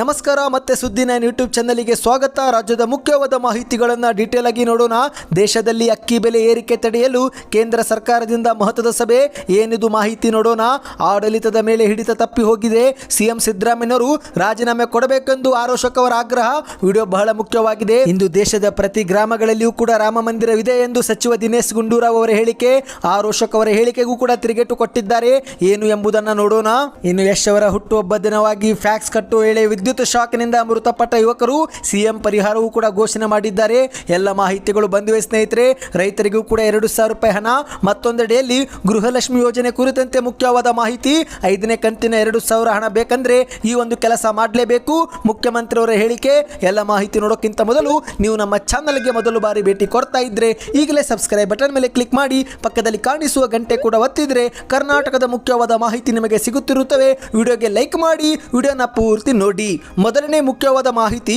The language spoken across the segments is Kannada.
ನಮಸ್ಕಾರ, ಮತ್ತೆ ಸುದ್ದಿ ನೈನ್ ಯೂಟ್ಯೂಬ್ ಚಾನಲಿಗೆ ಸ್ವಾಗತ. ರಾಜ್ಯದ ಮುಖ್ಯವಾದ ಮಾಹಿತಿಗಳನ್ನು ಡೀಟೇಲ್ ಆಗಿ ನೋಡೋಣ. ದೇಶದಲ್ಲಿ ಅಕ್ಕಿ ಬೆಲೆ ಏರಿಕೆ ತಡೆಯಲು ಕೇಂದ್ರ ಸರ್ಕಾರದಿಂದ ಮಹತ್ವದ ಸಭೆ. ಏನಿದು ಮಾಹಿತಿ ನೋಡೋಣ. ಆಡಳಿತದ ಮೇಲೆ ಹಿಡಿತ ತಪ್ಪಿ ಹೋಗಿದೆ. ಸಿಎಂ ಸಿದ್ದರಾಮಯ್ಯವರು ರಾಜೀನಾಮೆ ಕೊಡಬೇಕೆಂದು ಆರೋಶಕ್ ಅವರ ಆಗ್ರಹ. ವಿಡಿಯೋ ಬಹಳ ಮುಖ್ಯವಾಗಿದೆ. ಇಂದು ದೇಶದ ಪ್ರತಿ ಗ್ರಾಮಗಳಲ್ಲಿಯೂ ಕೂಡ ರಾಮ ಮಂದಿರವಿದೆ ಎಂದು ಸಚಿವ ದಿನೇಶ್ ಗುಂಡೂರಾವ್ ಅವರ ಹೇಳಿಕೆ. ಆರೋಶಕ್ ಅವರ ಹೇಳಿಕೆಗೂ ಕೂಡ ತಿರುಗೇಟು ಕೊಟ್ಟಿದ್ದಾರೆ. ಏನು ಎಂಬುದನ್ನು ನೋಡೋಣ. ಇನ್ನು ಯಶ್ ಅವರ ಹುಟ್ಟುಹಬ್ಬ ದಿನವಾಗಿ ಫ್ಯಾಕ್ಸ್ ಕಟ್ಟು ವೇಳೆ ವಿದ್ಯುತ್ ಶಾಕ್ನಿಂದ ಮೃತಪಟ್ಟ ಯುವಕರು ಸಿಎಂ ಪರಿಹಾರವೂ ಕೂಡ ಘೋಷಣೆ ಮಾಡಿದ್ದಾರೆ. ಎಲ್ಲ ಮಾಹಿತಿಗಳು ಬಂದಿವೆ ಸ್ನೇಹಿತರೆ. ರೈತರಿಗೂ ಕೂಡ ಎರಡು ಸಾವಿರ ರೂಪಾಯಿ ಹಣ. ಮತ್ತೊಂದೆಡೆಯಲ್ಲಿ ಗೃಹಲಕ್ಷ್ಮಿ ಯೋಜನೆ ಕುರಿತಂತೆ ಮುಖ್ಯವಾದ ಮಾಹಿತಿ, ಐದನೇ ಕಂತಿನ ಎರಡು ಸಾವಿರ ಹಣ ಬೇಕಂದ್ರೆ ಈ ಒಂದು ಕೆಲಸ ಮಾಡಲೇಬೇಕು. ಮುಖ್ಯಮಂತ್ರಿಯವರ ಹೇಳಿಕೆ, ಎಲ್ಲ ಮಾಹಿತಿ ನೋಡೋಕ್ಕಿಂತ ಮೊದಲು ನೀವು ನಮ್ಮ ಚಾನಲ್ಗೆ ಮೊದಲು ಬಾರಿ ಭೇಟಿ ಕೊಡ್ತಾ ಇದ್ರೆ ಈಗಲೇ ಸಬ್ಸ್ಕ್ರೈಬ್ ಬಟನ್ ಮೇಲೆ ಕ್ಲಿಕ್ ಮಾಡಿ, ಪಕ್ಕದಲ್ಲಿ ಕಾಣಿಸುವ ಗಂಟೆ ಕೂಡ ಒತ್ತಿದ್ರೆ ಕರ್ನಾಟಕದ ಮುಖ್ಯವಾದ ಮಾಹಿತಿ ನಿಮಗೆ ಸಿಗುತ್ತಿರುತ್ತವೆ. ವಿಡಿಯೋಗೆ ಲೈಕ್ ಮಾಡಿ, ವಿಡಿಯೋನ ಪೂರ್ತಿ ನೋಡಿ. ಮೊದಲನೇ ಮುಖ್ಯವಾದ ಮಾಹಿತಿ,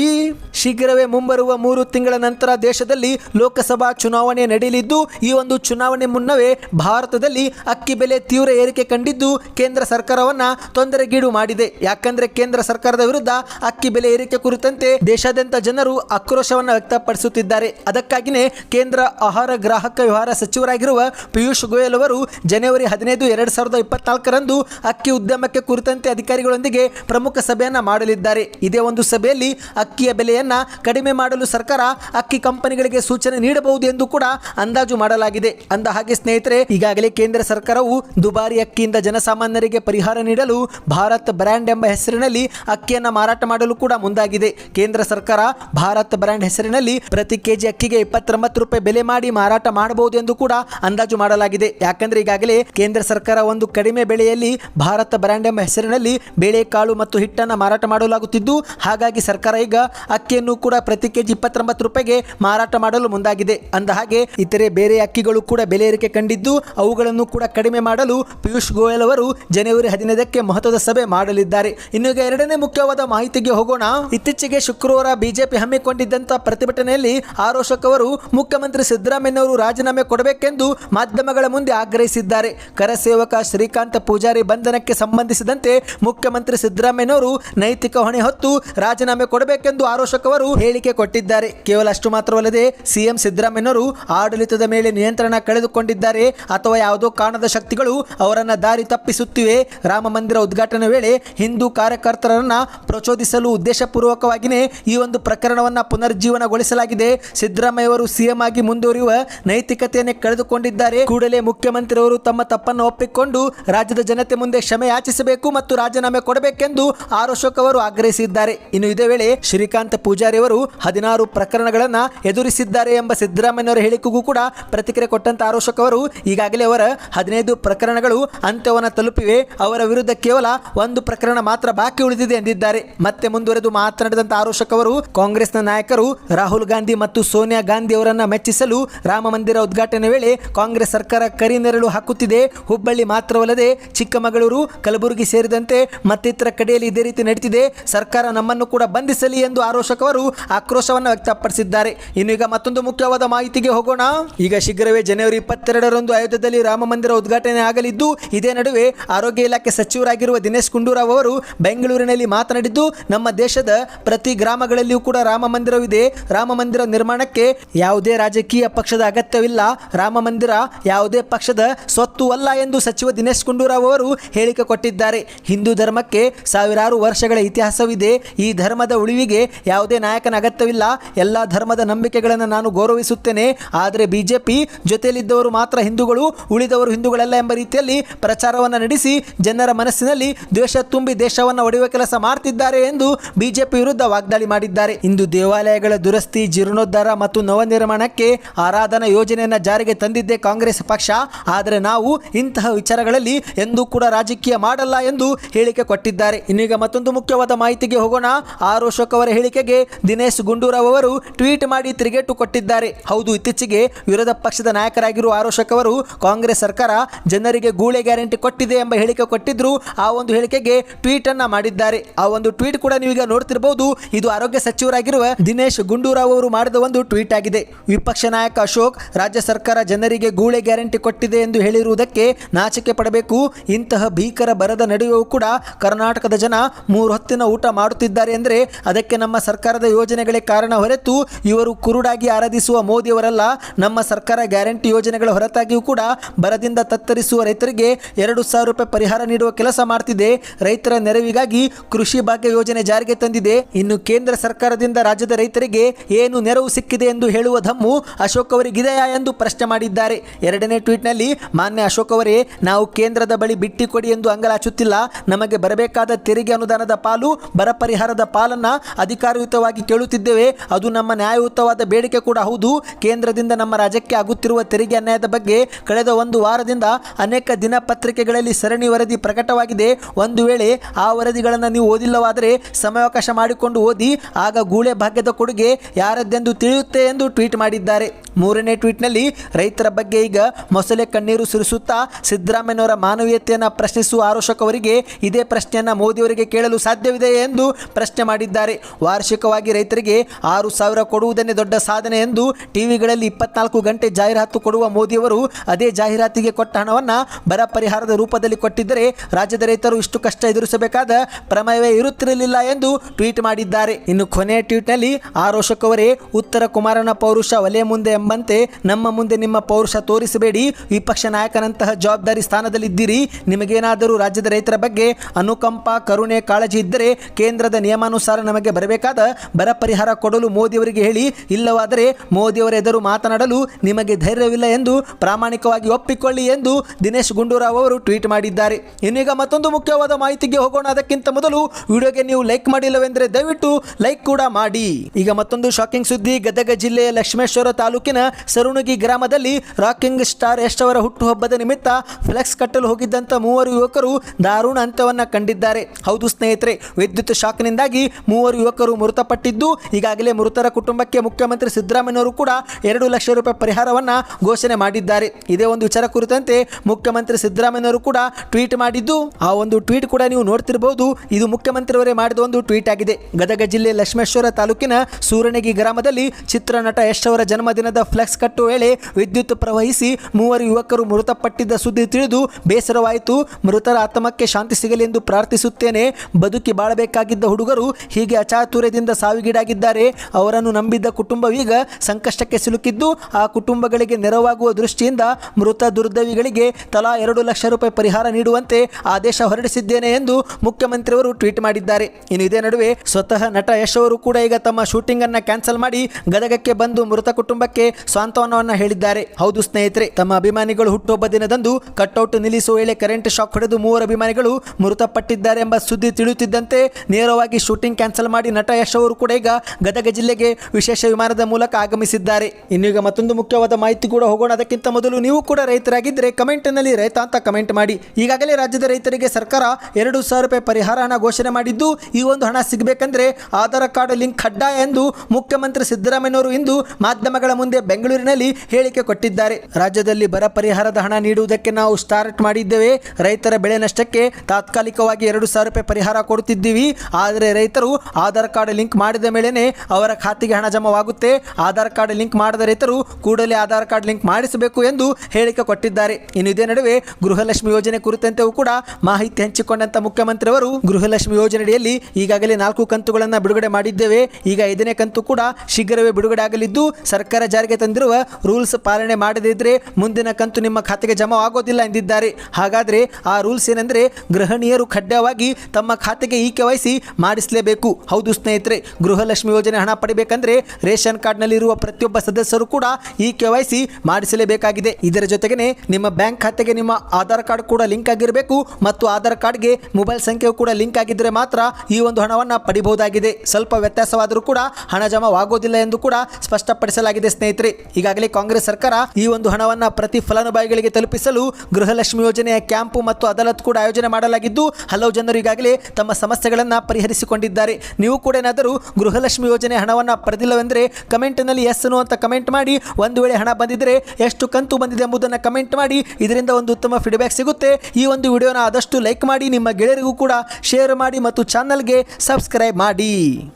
ಶೀಘ್ರವೇ ಮುಂಬರುವ ಮೂರು ತಿಂಗಳ ನಂತರ ದೇಶದಲ್ಲಿ ಲೋಕಸಭಾ ಚುನಾವಣೆ ನಡೆಯಲಿದ್ದು, ಈ ಒಂದು ಚುನಾವಣೆ ಮುನ್ನವೇ ಭಾರತದಲ್ಲಿ ಅಕ್ಕಿ ಬೆಲೆ ತೀವ್ರ ಏರಿಕೆ ಕಂಡಿದ್ದು ಕೇಂದ್ರ ಸರ್ಕಾರವನ್ನ ತೊಂದರೆಗೀಡು ಮಾಡಿದೆ. ಯಾಕಂದ್ರೆ ಕೇಂದ್ರ ಸರ್ಕಾರದ ವಿರುದ್ಧ ಅಕ್ಕಿ ಬೆಲೆ ಏರಿಕೆ ಕುರಿತಂತೆ ದೇಶಾದ್ಯಂತ ಜನರು ಆಕ್ರೋಶವನ್ನು ವ್ಯಕ್ತಪಡಿಸುತ್ತಿದ್ದಾರೆ. ಅದಕ್ಕಾಗಿಯೇ ಕೇಂದ್ರ ಆಹಾರ ಗ್ರಾಹಕ ವ್ಯವಹಾರ ಸಚಿವರಾಗಿರುವ ಪಿಯೂಷ್ ಗೋಯಲ್ ಅವರು ಜನವರಿ ಹದಿನೈದು, ಎರಡ್ ಸಾವಿರದ ಇಪ್ಪತ್ನಾಲ್ಕರಂದು ಅಕ್ಕಿ ಉದ್ಯಮಕ್ಕೆ ಕುರಿತಂತೆ ಅಧಿಕಾರಿಗಳೊಂದಿಗೆ ಪ್ರಮುಖ ಸಭೆಯನ್ನ ಮಾಡಲಿದ್ದಾರೆ. ಇದೇ ಒಂದು ಸಭೆಯಲ್ಲಿ ಅಕ್ಕಿಯ ಬೆಲೆಯನ್ನ ಕಡಿಮೆ ಮಾಡಲು ಸರ್ಕಾರ ಅಕ್ಕಿ ಕಂಪನಿಗಳಿಗೆ ಸೂಚನೆ ನೀಡಬಹುದು ಎಂದು ಕೂಡ ಅಂದಾಜು ಮಾಡಲಾಗಿದೆ. ಅಂದ ಹಾಗೆ ಸ್ನೇಹಿತರೆ, ಈಗಾಗಲೇ ಕೇಂದ್ರ ಸರ್ಕಾರವು ದುಬಾರಿ ಅಕ್ಕಿಯಿಂದ ಜನಸಾಮಾನ್ಯರಿಗೆ ಪರಿಹಾರ ನೀಡಲು ಭಾರತ್ ಬ್ರ್ಯಾಂಡ್ ಎಂಬ ಹೆಸರಿನಲ್ಲಿ ಅಕ್ಕಿಯನ್ನ ಮಾರಾಟ ಮಾಡಲು ಕೂಡ ಮುಂದಾಗಿದೆ. ಕೇಂದ್ರ ಸರ್ಕಾರ ಭಾರತ್ ಬ್ರ್ಯಾಂಡ್ ಹೆಸರಿನಲ್ಲಿ ಪ್ರತಿ ಕೆಜಿ ಅಕ್ಕಿಗೆ ಇಪ್ಪತ್ತೊಂಬತ್ತು ರೂಪಾಯಿ ಬೆಲೆ ಮಾಡಿ ಮಾರಾಟ ಮಾಡಬಹುದು ಎಂದು ಕೂಡ ಅಂದಾಜು ಮಾಡಲಾಗಿದೆ. ಯಾಕಂದ್ರೆ ಈಗಾಗಲೇ ಕೇಂದ್ರ ಸರ್ಕಾರ ಒಂದು ಕಡಿಮೆ ಬೆಲೆಯಲ್ಲಿ ಭಾರತ ಬ್ರ್ಯಾಂಡ್ ಎಂಬ ಹೆಸರಿನಲ್ಲಿ ಬೇಳೆಕಾಳು ಮತ್ತು ಹಿಟ್ಟನ್ನು ಮಾರಾಟ ಮಾಡಲಾಗುತ್ತಿದ್ದು ಹಾಗಾಗಿ ಸರ್ಕಾರ ಈಗ ಅಕ್ಕಿಯನ್ನು ಕೂಡ ಪ್ರತಿ ಕೆಜಿ ಇಪ್ಪತ್ತೊಂಬತ್ತು ರೂಪಾಯಿಗೆ ಮಾರಾಟ ಮಾಡಲು ಮುಂದಾಗಿದೆ. ಅಂದ ಹಾಗೆ, ಇತರೆ ಬೇರೆ ಅಕ್ಕಿಗಳು ಕೂಡ ಬೆಲೆ ಏರಿಕೆ ಕಂಡಿದ್ದು, ಅವುಗಳನ್ನು ಕೂಡ ಕಡಿಮೆ ಮಾಡಲು ಪಿಯೂಷ್ ಗೋಯಲ್ ಅವರು ಜನವರಿ ಹದಿನೈದಕ್ಕೆ ಮಹತ್ವದ ಸಭೆ ಮಾಡಲಿದ್ದಾರೆ. ಇನ್ನು ಎರಡನೇ ಮುಖ್ಯವಾದ ಮಾಹಿತಿಗೆ ಹೋಗೋಣ. ಇತ್ತೀಚೆಗೆ ಶುಕ್ರವಾರ ಬಿಜೆಪಿ ಹಮ್ಮಿಕೊಂಡಿದ್ದಂತಹ ಪ್ರತಿಭಟನೆಯಲ್ಲಿ ಆರೋಶಕ್ ಅವರು ಮುಖ್ಯಮಂತ್ರಿ ಸಿದ್ದರಾಮಯ್ಯನವರು ರಾಜೀನಾಮೆ ಕೊಡಬೇಕೆಂದು ಮಾಧ್ಯಮಗಳ ಮುಂದೆ ಆಗ್ರಹಿಸಿದ್ದಾರೆ. ಕರಸೇವಕ ಶ್ರೀಕಾಂತ ಪೂಜಾರಿ ಬಂಧನಕ್ಕೆ ಸಂಬಂಧಿಸಿದಂತೆ ಮುಖ್ಯಮಂತ್ರಿ ಸಿದ್ದರಾಮಯ್ಯನವರು ನೈತಿಕ ಹೊಣೆ ಹೊತ್ತು ರಾಜೀನಾಮೆ ಕೊಡಬೇಕೆಂದು ಆರೋಶಕ್ ಅವರು ಹೇಳಿಕೆ ಕೊಟ್ಟಿದ್ದಾರೆ. ಕೇವಲ ಅಷ್ಟು ಮಾತ್ರವಲ್ಲದೆ ಸಿಎಂ ಸಿದ್ದರಾಮಯ್ಯನವರು ಆಡಳಿತದ ಮೇಲೆ ನಿಯಂತ್ರಣ ಕಳೆದುಕೊಂಡಿದ್ದಾರೆ. ಅಥವಾ ಯಾವುದೋ ಕಾರಣದ ಶಕ್ತಿಗಳು ಅವರನ್ನ ದಾರಿ ತಪ್ಪಿಸುತ್ತಿವೆ. ರಾಮ ಮಂದಿರ ಉದ್ಘಾಟನೆ ವೇಳೆ ಹಿಂದೂ ಕಾರ್ಯಕರ್ತರನ್ನ ಪ್ರಚೋದಿಸಲು ಉದ್ದೇಶಪೂರ್ವಕವಾಗಿನೇ ಈ ಒಂದು ಪ್ರಕರಣವನ್ನ ಪುನರ್ಜೀವನಗೊಳಿಸಲಾಗಿದೆ. ಸಿದ್ದರಾಮಯ್ಯ ಅವರು ಸಿಎಂ ಆಗಿ ಮುಂದುವರಿಯುವ ನೈತಿಕತೆಯನ್ನೇ ಕಳೆದುಕೊಂಡಿದ್ದಾರೆ. ಕೂಡಲೇ ಮುಖ್ಯಮಂತ್ರಿ ಅವರು ತಮ್ಮ ತಪ್ಪನ್ನು ಒಪ್ಪಿಕೊಂಡು ರಾಜ್ಯದ ಜನತೆ ಮುಂದೆ ಕ್ಷಮೆ ಯಾಚಿಸಬೇಕು ಮತ್ತು ರಾಜೀನಾಮೆ ಕೊಡಬೇಕೆಂದು ಆರೋಶಕ್ ಅವರು ಆಗ್ರಹಿಸಿದ್ದಾರೆ. ಇನ್ನು ಇದೇ ವೇಳೆ ಶ್ರೀಕಾಂತ್ ಪೂಜಾರಿ ಅವರು ಹದಿನಾರು ಪ್ರಕರಣಗಳನ್ನು ಎದುರಿಸಿದ್ದಾರೆ ಎಂಬ ಸಿದ್ದರಾಮಯ್ಯವರ ಹೇಳಿಕೆಗೂ ಕೂಡ ಪ್ರತಿಕ್ರಿಯೆ ಕೊಟ್ಟಂತ ಆರೋಶಕ್ ಅವರು ಈಗಾಗಲೇ ಅವರ ಹದಿನೈದು ಪ್ರಕರಣಗಳು ಅಂತ್ಯವನ್ನು ತಲುಪಿವೆ. ಅವರ ವಿರುದ್ಧ ಕೇವಲ ಒಂದು ಪ್ರಕರಣ ಮಾತ್ರ ಬಾಕಿ ಉಳಿದಿದೆ ಎಂದಿದ್ದಾರೆ. ಮತ್ತೆ ಮುಂದುವರೆದು ಮಾತನಾಡಿದಂತ ಆರೋಶಕ್ ಅವರು ಕಾಂಗ್ರೆಸ್ನ ನಾಯಕರು ರಾಹುಲ್ ಗಾಂಧಿ ಮತ್ತು ಸೋನಿಯಾ ಗಾಂಧಿ ಅವರನ್ನ ಮೆಚ್ಚಿಸಲು ರಾಮ ಮಂದಿರ ಉದ್ಘಾಟನೆ ವೇಳೆ ಕಾಂಗ್ರೆಸ್ ಸರ್ಕಾರ ಕರಿನೆರಳು ಹಾಕುತ್ತಿದೆ. ಹುಬ್ಬಳ್ಳಿ ಮಾತ್ರವಲ್ಲದೆ ಚಿಕ್ಕಮಗಳೂರು, ಕಲಬುರಗಿ ಸೇರಿದಂತೆ ಮತ್ತಿತರ ಕಡೆಯಲ್ಲಿ ಇದೇ ರೀತಿ ನಡೀತಿದೆ. ಸರ್ಕಾರ ನಮ್ಮನ್ನು ಕೂಡ ಬಂಧಿಸಲಿ ಎಂದು ಆರೋಷಕವರು ಆಕ್ರೋಶವನ್ನು ವ್ಯಕ್ತಪಡಿಸಿದ್ದಾರೆ. ಇನ್ನು ಈಗ ಮತ್ತೊಂದು ಮುಖ್ಯವಾದ ಮಾಹಿತಿಗೆ ಹೋಗೋಣ. ಈಗ ಶೀಘ್ರವೇ ಜನವರಿ ಇಪ್ಪತ್ತೆರಡರಂದು ಅಯೋಧ್ಯೆಯಲ್ಲಿ ರಾಮ ಮಂದಿರ ಉದ್ಘಾಟನೆ ಆಗಲಿದ್ದು, ಇದೇ ನಡುವೆ ಆರೋಗ್ಯ ಇಲಾಖೆ ಸಚಿವರಾಗಿರುವ ದಿನೇಶ್ ಗುಂಡೂರಾವ್ ಅವರು ಬೆಂಗಳೂರಿನಲ್ಲಿ ಮಾತನಾಡಿದ್ದು, ನಮ್ಮ ದೇಶದ ಪ್ರತಿ ಗ್ರಾಮಗಳಲ್ಲಿಯೂ ಕೂಡ ರಾಮ ಮಂದಿರವಿದೆ. ರಾಮ ಮಂದಿರ ನಿರ್ಮಾಣಕ್ಕೆ ಯಾವುದೇ ರಾಜಕೀಯ ಪಕ್ಷದ ಅಗತ್ಯವಿಲ್ಲ. ರಾಮ ಮಂದಿರ ಯಾವುದೇ ಪಕ್ಷದ ಸ್ವತ್ತು ಅಲ್ಲ ಎಂದು ಸಚಿವ ದಿನೇಶ್ ಗುಂಡೂರಾವ್ ಅವರು ಹೇಳಿಕೆ ಕೊಟ್ಟಿದ್ದಾರೆ. ಹಿಂದೂ ಧರ್ಮಕ್ಕೆ ಸಾವಿರಾರು ವರ್ಷಗಳ ಇತಿಹಾಸವಿದೆ ಈ ಧರ್ಮದ ಉಳಿವಿಗೆ ಯಾವುದೇ ನಾಯಕನ ಅಗತ್ಯವಿಲ್ಲ. ಎಲ್ಲ ಧರ್ಮದ ನಂಬಿಕೆಗಳನ್ನು ನಾನು ಗೌರವಿಸುತ್ತೇನೆ. ಆದರೆ ಬಿಜೆಪಿ ಜೊತೆಯಲ್ಲಿದ್ದವರು ಮಾತ್ರ ಹಿಂದೂಗಳು, ಉಳಿದವರು ಹಿಂದೂಗಳಲ್ಲ ಎಂಬ ರೀತಿಯಲ್ಲಿ ಪ್ರಚಾರವನ್ನು ನಡೆಸಿ, ಜನರ ಮನಸ್ಸಿನಲ್ಲಿ ದ್ವೇಷ ತುಂಬಿ ದೇಶವನ್ನು ಒಡೆಯುವ ಕೆಲಸ ಮಾಡ್ತಿದ್ದಾರೆ ಎಂದು ಬಿಜೆಪಿ ವಿರುದ್ಧ ವಾಗ್ದಾಳಿ ಮಾಡಿದ್ದಾರೆ. ಇಂದು ದೇವಾಲಯಗಳ ದುರಸ್ತಿ, ಜೀರ್ಣೋದ್ಧಾರ ಮತ್ತು ನವನಿರ್ಮಾಣಕ್ಕೆ ಆರಾಧನಾ ಯೋಜನೆಯನ್ನು ಜಾರಿಗೆ ತಂದಿದ್ದೆ ಕಾಂಗ್ರೆಸ್ ಪಕ್ಷ. ಆದರೆ ನಾವು ಇಂತಹ ವಿಚಾರಗಳಲ್ಲಿ ಎಂದೂ ಕೂಡ ರಾಜಕೀಯ ಮಾಡಲ್ಲ ಎಂದು ಹೇಳಿಕೆ ಕೊಟ್ಟಿದ್ದಾರೆ. ಇನ್ನೀಗ ಮತ್ತೊಂದು ಮುಖ್ಯವಾದ ಮಾಹಿತಿಗೆ ಹೋಗೋಣ. ಆರೋಶಕ್ ಅವರ ಹೇಳಿಕೆಗೆ ದಿನೇಶ್ ಗುಂಡೂರಾವ್ ಅವರು ಟ್ವೀಟ್ ಮಾಡಿ ತಿರುಗೇಟು ಕೊಟ್ಟಿದ್ದಾರೆ. ಹೌದು, ಇತ್ತೀಚೆಗೆ ವಿರೋಧ ಪಕ್ಷದ ನಾಯಕರಾಗಿರುವ ಆರೋಶಕ್ ಅವರು ಕಾಂಗ್ರೆಸ್ ಸರ್ಕಾರ ಜನರಿಗೆ ಗೂಳೆ ಗ್ಯಾರಂಟಿ ಕೊಟ್ಟಿದೆ ಎಂಬ ಹೇಳಿಕೆ ಕೊಟ್ಟಿದ್ರು ಆ ಒಂದು ಹೇಳಿಕೆಗೆ ಟ್ವೀಟ್ ಅನ್ನ ಮಾಡಿದ್ದಾರೆ. ಆ ಒಂದು ಟ್ವೀಟ್ ಕೂಡ ನೀವೀಗ ನೋಡ್ತಿರಬಹುದು ಇದು ಆರೋಗ್ಯ ಸಚಿವರಾಗಿರುವ ದಿನೇಶ್ ಗುಂಡೂರಾವ್ ಅವರು ಮಾಡಿದ ಒಂದು ಟ್ವೀಟ್ ಆಗಿದೆ. ವಿಪಕ್ಷ ನಾಯಕ ಅಶೋಕ್, ರಾಜ್ಯ ಸರ್ಕಾರ ಜನರಿಗೆ ಗೂಳೆ ಗ್ಯಾರಂಟಿ ಕೊಟ್ಟಿದೆ ಎಂದು ಹೇಳಿರುವುದಕ್ಕೆ ನಾಚಿಕೆ ಪಡಬೇಕು. ಇಂತಹ ಭೀಕರ ಬರದ ನಡುವೆಯೂ ಕೂಡ ಕರ್ನಾಟಕದ ಜನ ಮೂರು ಹೊತ್ತಿನ ಊಟ ಮಾಡುತ್ತಿದ್ದಾರೆ ಅಂದರೆ ಅದಕ್ಕೆ ನಮ್ಮ ಸರ್ಕಾರದ ಯೋಜನೆಗಳೇ ಕಾರಣ ಹೊರತು ಇವರು ಕುರುಡಾಗಿ ಆರಾಧಿಸುವ ಮೋದಿಯವರಲ್ಲ, ನಮ್ಮ ಸರ್ಕಾರ ಗ್ಯಾರಂಟಿ ಯೋಜನೆಗಳ ಹೊರತಾಗಿಯೂ ಕೂಡ ಬರದಿಂದ ತತ್ತರಿಸುವ ರೈತರಿಗೆ ಎರಡು ಸಾವಿರ ರೂಪಾಯಿ ಪರಿಹಾರ ನೀಡುವ ಕೆಲಸ ಮಾಡ್ತಿದೆ. ರೈತರ ನೆರವಿಗಾಗಿ ಕೃಷಿ ಭಾಗ್ಯ ಯೋಜನೆ ಜಾರಿಗೆ ತಂದಿದೆ. ಇನ್ನು ಕೇಂದ್ರ ಸರ್ಕಾರದಿಂದ ರಾಜ್ಯದ ರೈತರಿಗೆ ಏನು ನೆರವು ಸಿಕ್ಕಿದೆ ಎಂದು ಹೇಳುವ ಧಮ್ಮು ಅಶೋಕ್ ಅವರಿಗಿದೆಯಾ ಎಂದು ಪ್ರಶ್ನೆ ಮಾಡಿದ್ದಾರೆ. ಎರಡನೇ ಟ್ವೀಟ್ನಲ್ಲಿ, ಮಾನ್ಯ ಅಶೋಕ್ ಅವರೇ, ನಾವು ಕೇಂದ್ರದ ಬಳಿ ಬಿಟ್ಟಿ ಕೊಡಿ ಎಂದು ಅಂಗಲಾಚುತ್ತಿಲ್ಲ. ನಮಗೆ ಬರಬೇಕಾದ ತೆರಿಗೆ ಅನುದಾನದ ಪಾಲು ಬರ ಪರಿಹಾರದ ಪಾಲನ್ನ ಅಧಿಕಾರಯುತವಾಗಿ ಕೇಳುತ್ತಿದ್ದೇವೆ. ಅದು ನಮ್ಮ ನ್ಯಾಯಯುತವಾದ ಬೇಡಿಕೆ ಕೂಡ ಹೌದು. ಕೇಂದ್ರದಿಂದ ನಮ್ಮ ರಾಜ್ಯಕ್ಕೆ ಆಗುತ್ತಿರುವ ತೆರಿಗೆ ಅನ್ಯಾಯದ ಬಗ್ಗೆ ಕಳೆದ ಒಂದು ವಾರದಿಂದ ಅನೇಕ ದಿನಪತ್ರಿಕೆಗಳಲ್ಲಿ ಸರಣಿ ವರದಿ ಪ್ರಕಟವಾಗಿದೆ. ಒಂದು ವೇಳೆ ಆ ವರದಿಗಳನ್ನು ನೀವು ಓದಿಲ್ಲವಾದರೆ ಸಮಯಾವಕಾಶ ಮಾಡಿಕೊಂಡು ಓದಿ, ಆಗ ಗೂಳೆ ಭಾಗ್ಯದ ಕೊಡುಗೆ ಯಾರದ್ದೆಂದು ತಿಳಿಯುತ್ತೆ ಎಂದು ಟ್ವೀಟ್ ಮಾಡಿದ್ದಾರೆ. ಮೂರನೇ ಟ್ವೀಟ್ನಲ್ಲಿ, ರೈತರ ಬಗ್ಗೆ ಈಗ ಮೊಸಳೆ ಕಣ್ಣೀರು ಸುರಿಸುತ್ತಾ ಸಿದ್ದರಾಮಯ್ಯನವರ ಮಾನವೀಯತೆಯನ್ನು ಪ್ರಶ್ನಿಸುವ ಆರೋಷಕ್ ಅವರಿಗೆ ಇದೇ ಪ್ರಶ್ನೆಯನ್ನು ಮೋದಿಯವರಿಗೆ ಕೇಳಲು ಸಾಧ್ಯವಿದೆಯೇ ಎಂದು ಪ್ರಶ್ನೆ ಮಾಡಿದ್ದಾರೆ. ವಾರ್ಷಿಕವಾಗಿ ರೈತರಿಗೆ ಆರು ಸಾವಿರ ಕೊಡುವುದನ್ನೇ ದೊಡ್ಡ ಸಾಧನೆ ಎಂದು ಟಿವಿಗಳಲ್ಲಿ ಇಪ್ಪತ್ನಾಲ್ಕು ಗಂಟೆ ಜಾಹೀರಾತು ಕೊಡುವ ಮೋದಿಯವರು ಅದೇ ಜಾಹೀರಾತಿಗೆ ಕೊಟ್ಟ ಹಣವನ್ನು ಬರ ಪರಿಹಾರದ ರೂಪದಲ್ಲಿ ಕೊಟ್ಟಿದ್ದರೆ ರಾಜ್ಯದ ರೈತರು ಇಷ್ಟು ಕಷ್ಟ ಎದುರಿಸಬೇಕಾದ ಪ್ರಮೇಯವೇ ಇರುತ್ತಿರಲಿಲ್ಲ ಎಂದು ಟ್ವೀಟ್ ಮಾಡಿದ್ದಾರೆ. ಇನ್ನು ಕೊನೆಯ ಟ್ವೀಟ್ನಲ್ಲಿ ಆರೋಷಕ್ ಅವರೇ ಉತ್ತರ ಕುಮಾರನ ಪೌರುಷ ಒಲೆ ಮುಂದೆ ಎಂಬಂತೆ ನಮ್ಮ ಮುಂದೆ ನಿಮ್ಮ ಪೌರುಷ ತೋರಿಸಬೇಡಿ. ವಿಪಕ್ಷ ನಾಯಕನಂತಹ ಜವಾಬ್ದಾರಿ ಸ್ಥಾನದಲ್ಲಿದ್ದೀರಿ. ನಿಮಗೇನಾದರೂ ರಾಜ್ಯದ ರೈತರ ಬಗ್ಗೆ ಅನುಕಂಪ, ಕರುಣೆ, ಕಾಳಜಿ ಇದ್ದರೆ ಕೇಂದ್ರದ ನಿಯಮಾನುಸಾರ ನಮಗೆ ಬರಬೇಕಾದ ಬರ ಪರಿಹಾರ ಕೊಡಲು ಮೋದಿಯವರಿಗೆ ಹೇಳಿ. ಇಲ್ಲವಾದರೆ ಮೋದಿಯವರ ಎದುರು ಮಾತನಾಡಲು ನಿಮಗೆ ಧೈರ್ಯವಿಲ್ಲ ಎಂದು ಪ್ರಾಮಾಣಿಕವಾಗಿ ಒಪ್ಪಿಕೊಳ್ಳಿ ಎಂದು ದಿನೇಶ್ ಗುಂಡೂರಾವ್ ಅವರು ಟ್ವೀಟ್ ಮಾಡಿದ್ದಾರೆ. ಇನ್ನೀಗ ಮತ್ತೊಂದು ಮುಖ್ಯವಾದ ಮಾಹಿತಿಗೆ ಹೋಗೋಣ. ಅದಕ್ಕಿಂತ ಮೊದಲು ವಿಡಿಯೋಗೆ ನೀವು ಲೈಕ್ ಮಾಡಿಲ್ಲವೆಂದರೆ ದಯವಿಟ್ಟು ಲೈಕ್ ಕೂಡ ಮಾಡಿ. ಈಗ ಮತ್ತೊಂದು ಶಾಕಿಂಗ್ ಸುದ್ದಿ. ಗದಗ ಜಿಲ್ಲೆಯ ಲಕ್ಷ್ಮೇಶ್ವರ ತಾಲೂಕಿನ ಸರುಣಗಿ ಗ್ರಾಮದಲ್ಲಿ ರಾಕಿಂಗ್ ಸ್ಟಾರ್ ಯಶ್ ಅವರ ಹುಟ್ಟುಹಬ್ಬದ ನಿಮಿತ್ತ ಫ್ಲೆಕ್ಸ್ ಕಟ್ಟಲು ಹೋಗಿದ್ದಂಥ ಮೂವರು ಯುವಕರು ದಾರುಣ ಅಂತ್ಯವನ್ನು ಕಂಡಿದ್ದಾರೆ. ಹೌದು ಸ್ನೇಹಿತರೆ, ವಿದ್ಯುತ್ ಶಾಕ್ನಿಂದಾಗಿ ಮೂವರು ಯುವಕರು ಮೃತಪಟ್ಟಿದ್ದು, ಈಗಾಗಲೇ ಮೃತರ ಕುಟುಂಬಕ್ಕೆ ಮುಖ್ಯಮಂತ್ರಿ ಸಿದ್ದರಾಮಯ್ಯವರು ಕೂಡ ಎರಡು ಲಕ್ಷ ರೂಪಾಯಿ ಪರಿಹಾರವನ್ನು ಘೋಷಣೆ ಮಾಡಿದ್ದಾರೆ. ಇದೇ ಒಂದು ವಿಚಾರ ಕುರಿತಂತೆ ಮುಖ್ಯಮಂತ್ರಿ ಸಿದ್ದರಾಮಯ್ಯನವರು ಕೂಡ ಟ್ವೀಟ್ ಮಾಡಿದ್ದು, ಆ ಒಂದು ಟ್ವೀಟ್ ಕೂಡ ನೀವು ನೋಡ್ತಿರಬಹುದು ಇದು ಮುಖ್ಯಮಂತ್ರಿಯವರೇ ಮಾಡಿದ ಒಂದು ಟ್ವೀಟ್ ಆಗಿದೆ. ಗದಗ ಜಿಲ್ಲೆ ಲಕ್ಷ್ಮೇಶ್ವರ ತಾಲೂಕಿನ ಸೂರಣಗಿ ಗ್ರಾಮದಲ್ಲಿ ಚಿತ್ರನಟ ಯಶ್ ಅವರ ಜನ್ಮದಿನದ ಫ್ಲೆಕ್ಸ್ ಕಟ್ಟುವ ವೇಳೆ ವಿದ್ಯುತ್ ಪ್ರವಹಿಸಿ ಮೂವರು ಯುವಕರು ಮೃತಪಟ್ಟಿದ್ದ ಸುದ್ದಿ ತಿಳಿದು ಬೇಸರವಾಯಿತು. ಮೃತರ ಆತ್ಮಕ್ಕೆ ಶಾಂತಿ ಸಿಗಲಿ ಎಂದು ಪ್ರಾರ್ಥಿಸುತ್ತೇನೆ. ಬದುಕಿ ಬಾಳಬೇಕಾಗಿದ್ದ ಹುಡುಗರು ಹೀಗೆ ಅಚಾತುರ್ಯದಿಂದ ಸಾವಿಗೀಡಾಗಿದ್ದಾರೆ. ಅವರನ್ನು ನಂಬಿದ್ದ ಕುಟುಂಬವೀಗ ಸಂಕಷ್ಟಕ್ಕೆ ಸಿಲುಕಿದ್ದು, ಆ ಕುಟುಂಬಗಳಿಗೆ ನೆರವಾಗುವ ದೃಷ್ಟಿಯಿಂದ ಮೃತ ದುರ್ದೈವಿಗಳಿಗೆ ತಲಾ ಎರಡು ಲಕ್ಷ ರೂಪಾಯಿ ಪರಿಹಾರ ನೀಡುವಂತೆ ಆದೇಶ ಹೊರಡಿಸಿದ್ದೇನೆ ಎಂದು ಮುಖ್ಯಮಂತ್ರಿಯವರು ಟ್ವೀಟ್ ಮಾಡಿದ್ದಾರೆ. ಇನ್ನು ಇದೇ ನಡುವೆ ಸ್ವತಃ ನಟ ಯಶ್ ಅವರು ಕೂಡ ಈಗ ತಮ್ಮ ಶೂಟಿಂಗ್ ಅನ್ನು ಕ್ಯಾನ್ಸಲ್ ಮಾಡಿ ಗದಗಕ್ಕೆ ಬಂದು ಮೃತ ಕುಟುಂಬಕ್ಕೆ ಸಾಂತ್ವನವನ್ನ ಹೇಳಿದ್ದಾರೆ. ಹೌದು ಸ್ನೇಹಿತರೆ, ತಮ್ಮ ಅಭಿಮಾನಿಗಳು ಹುಟ್ಟುಹಬ್ಬ ದಿನದಂದು ಕಟ್ಔಟ್ ನಿಲ್ಲಿಸುವ ವೇಳೆ ಕರೆಂಟ್ ಶಾಕ್ ಹೊಡೆದು ಮೂವರು ಅಭಿಮಾನಿಗಳು ಮೃತಪಟ್ಟಿದ್ದಾರೆ ಎಂಬ ಸುದ್ದಿ ತಿಳಿಯುತ್ತಿದ್ದಂತೆ ನೇರವಾಗಿ ಶೂಟಿಂಗ್ ಕ್ಯಾನ್ಸಲ್ ಮಾಡಿ ನಟ ಯಶ್ ಅವರು ಕೂಡ ಈಗ ಗದಗ ಜಿಲ್ಲೆಗೆ ವಿಶೇಷ ವಿಮಾನದ ಮೂಲಕ ಆಗಮಿಸಿದ್ದಾರೆ. ಇನ್ನೀಗ ಮತ್ತೊಂದು ಮುಖ್ಯವಾದ ಮಾಹಿತಿ ಕೂಡ ಹೋಗೋಣ. ಅದಕ್ಕಿಂತ ಮೊದಲು ನೀವು ಕೂಡ ರೈತರಾಗಿದ್ದರೆ ಕಮೆಂಟ್ನಲ್ಲಿ ರೈತ ಅಂತ ಕಮೆಂಟ್ ಮಾಡಿ. ಈಗಾಗಲೇ ರಾಜ್ಯದ ರೈತರಿಗೆ ಸರ್ಕಾರ ಎರಡು ಸಾವಿರ ರೂಪಾಯಿ ಪರಿಹಾರ ಹಣ ಘೋಷಣೆ ಮಾಡಿದ್ದು, ಈ ಒಂದು ಹಣ ಸಿಗಬೇಕಂದ್ರೆ ಆಧಾರ್ ಕಾರ್ಡ್ ಲಿಂಕ್ ಕಡ್ಡಾಯ ಎಂದು ಮುಖ್ಯಮಂತ್ರಿ ಸಿದ್ದರಾಮಯ್ಯನವರು ಇಂದು ಮಾಧ್ಯಮಗಳ ಮುಂದೆ ಬೆಂಗಳೂರಿನಲ್ಲಿ ಹೇಳಿಕೆ ಕೊಟ್ಟಿದ್ದಾರೆ. ರಾಜ್ಯದಲ್ಲಿ ಬರ ಪರಿಹಾರದ ಹಣ ನೀಡುವುದಕ್ಕೆ ನಾವು ಸ್ಟಾರ್ಟ್ ಮಾಡಿದ್ದೇವೆ. ರೈತರ ಬೆಳೆ ನಷ್ಟಕ್ಕೆ ತಾತ್ಕಾಲಿಕವಾಗಿ ಎರಡು ಸಾವಿರ ರೂಪಾಯಿ ಪರಿಹಾರ ಕೊಡುತ್ತಿದ್ದೀವಿ. ಆದರೆ ರೈತರು ಆಧಾರ್ ಕಾರ್ಡ್ ಲಿಂಕ್ ಮಾಡಿದ ಮೇಲೆನೆ ಅವರ ಖಾತೆಗೆ ಹಣ ಜಮಾವಾಗುತ್ತೆ. ಆಧಾರ್ ಕಾರ್ಡ್ ಲಿಂಕ್ ಮಾಡದ ರೈತರು ಕೂಡಲೇ ಆಧಾರ್ ಕಾರ್ಡ್ ಲಿಂಕ್ ಮಾಡಿಸಬೇಕು ಎಂದು ಹೇಳಿಕೆ ಕೊಟ್ಟಿದ್ದಾರೆ. ಇನ್ನು ಇದೇ ನಡುವೆ ಗೃಹಲಕ್ಷ್ಮಿ ಯೋಜನೆ ಕುರಿತಂತೆಯೂ ಕೂಡ ಮಾಹಿತಿ ಹಂಚಿಕೊಂಡಂತ ಮುಖ್ಯಮಂತ್ರಿಯವರು ಗೃಹಲಕ್ಷ್ಮಿ ಯೋಜನೆಯಲ್ಲಿ ಈಗಾಗಲೇ ನಾಲ್ಕು ಕಂತುಗಳನ್ನು ಬಿಡುಗಡೆ ಮಾಡಿದ್ದೇವೆ. ಈಗ ಐದನೇ ಕಂತು ಕೂಡ ಶೀಘ್ರವೇ ಬಿಡುಗಡೆ ಆಗಲಿದ್ದು ಸರ್ಕಾರ ಜಾರಿಗೆ ತಂದಿರುವ ರೂಲ್ಸ್ ಪಾಲನೆ ಮಾಡದಿದ್ದರೆ ಮುಂದಿನ ಕಂತು ನಿಮ್ಮ ಖಾತೆಗೆ ಜಮಾ ಆಗೋದಿಲ್ಲ ಎಂದಿದ್ದಾರೆ. ಹಾಗಾದರೆ ಆ ರೂಲ್ಸ್ ಏನಂದ್ರೆ ಗೃಹಿಣಿಯರು ಕಡ್ಡಾಯವಾಗಿ ತಮ್ಮ ಖಾತೆಗೆ ಈ ಸಿ ಮಾಡಿಸಲೇಬೇಕು. ಹೌದು ಸ್ನೇಹಿತರೆ, ಗೃಹಲಕ್ಷ್ಮಿ ಯೋಜನೆ ಹಣ ಪಡಿಬೇಕಂದ್ರೆ ರೇಷನ್ ಕಾರ್ಡ್ನಲ್ಲಿರುವ ಪ್ರತಿಯೊಬ್ಬ ಸದಸ್ಯರು ಕೂಡ ಈ ಸಿ ಮಾಡಿಸಲೇಬೇಕಾಗಿದೆ. ಇದರ ಜೊತೆಗೆ ನಿಮ್ಮ ಬ್ಯಾಂಕ್ ಖಾತೆಗೆ ನಿಮ್ಮ ಆಧಾರ್ ಕಾರ್ಡ್ ಕೂಡ ಲಿಂಕ್ ಆಗಿರಬೇಕು ಮತ್ತು ಆಧಾರ್ ಕಾರ್ಡ್ಗೆ ಮೊಬೈಲ್ ಸಂಖ್ಯೆಯು ಕೂಡ ಲಿಂಕ್ ಆಗಿದ್ದರೆ ಮಾತ್ರ ಈ ಒಂದು ಹಣವನ್ನು ಪಡಿಬಹುದಾಗಿದೆ. ಸ್ವಲ್ಪ ವ್ಯತ್ಯಾಸವಾದರೂ ಕೂಡ ಹಣ ಜಮಾವಾಗೋದಿಲ್ಲ ಎಂದು ಕೂಡ ಸ್ಪಷ್ಟಪಡಿಸಲಾಗಿದೆ ಸ್ನೇಹಿತರೆ. ಈಗಾಗಲೇ ಕಾಂಗ್ರೆಸ್ ಸರ್ಕಾರ ಈ ಒಂದು ಹಣವನ್ನು ಪ್ರತಿ ಫಲಾನುಭವಿಗಳಿಗೆ ತಲುಪಿಸಲು ಗೃಹಲಕ್ಷ್ಮಿ ಯೋಜನೆಯ ಕ್ಯಾಂಪ್ ಮತ್ತು ಅದಾಲತ್ ಕೂಡ ಆಯೋಜನೆ ಮಾಡಲಾಗಿದ್ದು, ಹಲವು ಜನರು ಈಗಾಗಲೇ ತಮ್ಮ ಸಮಸ್ಯೆಗಳನ್ನು ಪರಿಹರಿಸಿಕೊಂಡಿದ್ದಾರೆ. ನೀವು ಕೂಡ ಏನಾದರೂ ಗೃಹಲಕ್ಷ್ಮಿ ಯೋಜನೆ ಹಣವನ್ನು ಪಡೆದಿಲ್ಲವೆಂದರೆ ಕಮೆಂಟ್ನಲ್ಲಿ ಎಸ್ ಅಂತ ಕಮೆಂಟ್ ಮಾಡಿ, ಒಂದು ವೇಳೆ ಹಣ ಬಂದಿದ್ದರೆ ಎಷ್ಟು ಕಂತು ಬಂದಿದೆ ಎಂಬುದನ್ನು ಕಮೆಂಟ್ ಮಾಡಿ, ಇದರಿಂದ ಒಂದು ಉತ್ತಮ ಫೀಡ್ಬ್ಯಾಕ್ ಸಿಗುತ್ತೆ. ಈ ಒಂದು ವಿಡಿಯೋನ ಆದಷ್ಟು ಲೈಕ್ ಮಾಡಿ, ನಿಮ್ಮ ಗೆಳೆಯರಿಗೂ ಕೂಡ ಶೇರ್ ಮಾಡಿ ಮತ್ತು ಚಾನಲ್ಗೆ ಸಬ್ಸ್ಕ್ರೈಬ್ ಮಾಡಿ.